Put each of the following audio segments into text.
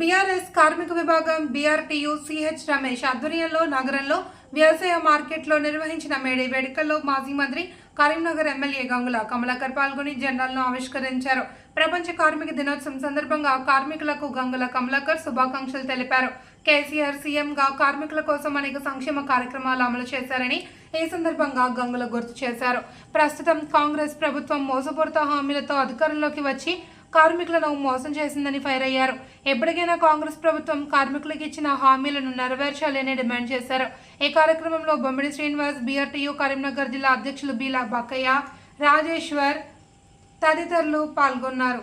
BRS కార్మిక విభాగం BRTU CH Ramesh ఆధ్వర్యంలో నగరంలో వ్యవసాయ మార్కెట్లో నిర్వహించిన మేడే వేడుకల్లో మాజీ మంత్రి కరీంనగర్ ఎమ్మెల్యే గంగుల కమలాకర్ పాల్గొని జెండాలను ఆవిష్కరించారు. ప్రపంచ కార్మిక దినోత్సవం సందర్భంగా కార్మికులకు గంగుల కమలాకర్ శుభాకాంక్షలు తెలిపారు. కేసీఆర్ సీఎంగా కార్మికుల కోసం అనేక సంక్షేమ కార్యక్రమాలు అమలు చేశారని ఈ సందర్భంగా గంగుల గుర్తు చేశారు. ప్రస్తుతం కాంగ్రెస్ ప్రభుత్వం మోసపూరిత హామీలతో అధికారంలోకి వచ్చి కార్మికులను మోసం చేసిందని ఫైర్ అయ్యారు. ఎప్పటికైనా కాంగ్రెస్ ప్రభుత్వం కార్మికులకు ఇచ్చిన హామీలను నెరవేర్చాలని డిమాండ్ చేశారు. ఈ కార్యక్రమంలో బొమ్మిడి శ్రీనివాస్ బీఆర్టీయూ కరీంనగర్ జిల్లా అధ్యక్షులు బీలా బక్కయ్య రాజేశ్వర్ తదితరులు పాల్గొన్నారు.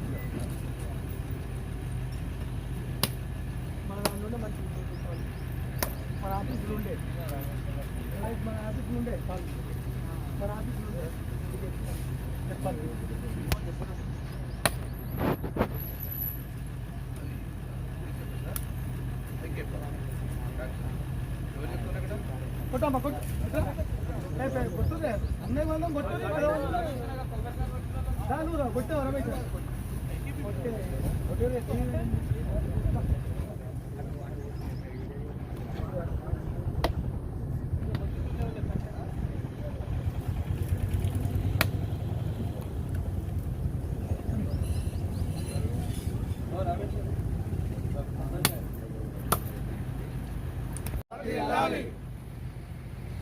ఆఫీసులు ఉండే మన ఆఫీసులు ఉండే మన ఆఫీసులు ఉండే చెప్పాలి కొట్టమ్మా కొట్టు. కొట్టురే అన్నయ్య మందం కొట్టురే చాలు కొట్టే. రమేష్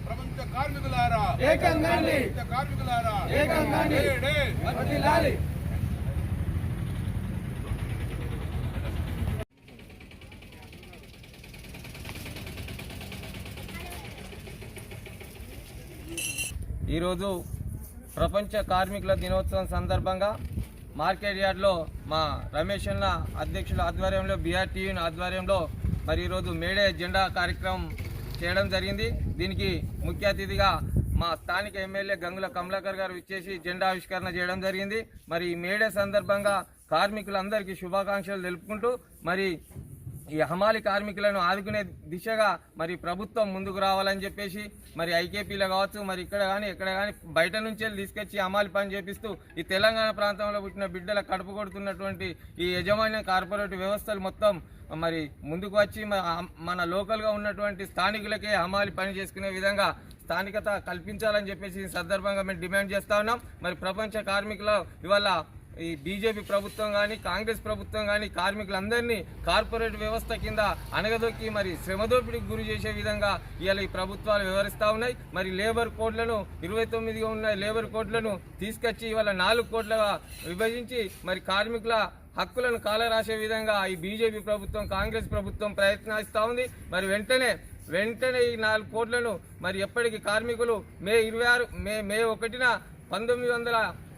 ప్రపంచ కార్మికులారా. కార్మికులారా. వర్ధిల్లాలి ఈరోజు ప్రపంచ కార్మికుల దినోత్సవం సందర్భంగా మార్కెట్ యార్డ్లో మా రమేష్ అన్న అధ్యక్షుల ఆధ్వర్యంలో బీఆర్టీయూ ఆధ్వర్యంలో మరి ఈరోజు మేడే జెండా కార్యక్రమం చేయడం జరిగింది. దీనికి ముఖ్య అతిథిగా మా స్థానిక ఎమ్మెల్యే గంగుల కమలాకర్ గారు ఇచ్చేసి జెండా ఆవిష్కరణ చేయడం జరిగింది. మరి ఈ మేడే సందర్భంగా కార్మికులందరికీ శుభాకాంక్షలు తెలుపుకుంటూ మరి ఈ హమాలి కార్మికులను ఆదుకునే దిశగా మరి ప్రభుత్వం ముందుకు రావాలని చెప్పేసి మరి ఐకేపీలో కావచ్చు మరి ఇక్కడ కానీ ఎక్కడ కానీ బయట నుంచి వెళ్ళి తీసుకొచ్చి హమాలి పని చేపిస్తూ ఈ తెలంగాణ ప్రాంతంలో పుట్టిన బిడ్డల కడుపు కొడుతున్నటువంటి ఈ యజమాన్య కార్పొరేట్ వ్యవస్థలు మొత్తం మరి ముందుకు వచ్చి మన లోకల్గా ఉన్నటువంటి స్థానికులకే హమాలి పని చేసుకునే విధంగా స్థానికత కల్పించాలని చెప్పేసి ఈ సందర్భంగా మేము డిమాండ్ చేస్తా ఉన్నాం. మరి ప్రపంచ కార్మికుల ఇవాళ ఈ బీజేపీ ప్రభుత్వం కానీ కాంగ్రెస్ ప్రభుత్వం కానీ కార్మికులందరినీ కార్పొరేట్ వ్యవస్థ కింద అనగదొక్కి మరి శ్రమదోపిడికి గురి చేసే విధంగా ఇవాళ ఈ ప్రభుత్వాలు వ్యవహరిస్తూ ఉన్నాయి. మరి లేబర్ కోడ్లను ఇరవై తొమ్మిదిగా ఉన్న లేబర్ కోడ్లను తీసుకొచ్చి ఇవాళ నాలుగు కోట్లుగా విభజించి మరి కార్మికుల హక్కులను కాలరాసే విధంగా ఈ బీజేపీ ప్రభుత్వం కాంగ్రెస్ ప్రభుత్వం ప్రయత్నిస్తూ ఉంది. మరి వెంటనే వెంటనే ఈ నాలుగు కోట్లను మరి ఎప్పటికీ కార్మికులు మే ఇరవై ఆరు మే మే ఒకటిన పంతొమ్మిది వందల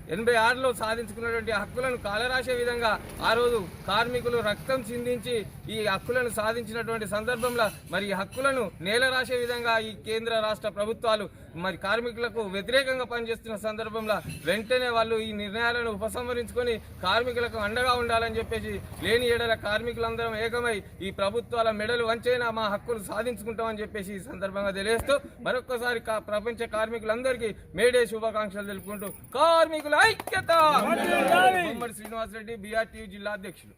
ఎనభై ఆరులో సాధించుకున్నటువంటి హక్కులను కాలరాసే విధంగా ఆ రోజు కార్మికులు రక్తం చిందించి ఈ హక్కులను సాధించినటువంటి సందర్భంలో మరి ఈ హక్కులను నేల రాసే విధంగా ఈ కేంద్ర రాష్ట్ర ప్రభుత్వాలు మరి కార్మికులకు వ్యతిరేకంగా పనిచేస్తున్న సందర్భంలో వెంటనే వాళ్ళు ఈ నిర్ణయాలను ఉపసంహరించుకొని కార్మికులకు అండగా ఉండాలని చెప్పేసి లేని ఏడల కార్మికులందరం ఏకమై ఈ ప్రభుత్వాల మెడలు వంచైనా మా హక్కులు సాధించుకుంటామని చెప్పేసి ఈ సందర్భంగా తెలియజేస్తూ మరొక్కసారి కా- ప్రపంచ కార్మికులందరికీ మేడే శుభాకాంక్షలు తెలుపుకుంటూ కార్మికుల ఐక్యత! శ్రీనివాసరెడ్డి బీఆర్టీ జిల్లా అధ్యక్షులు.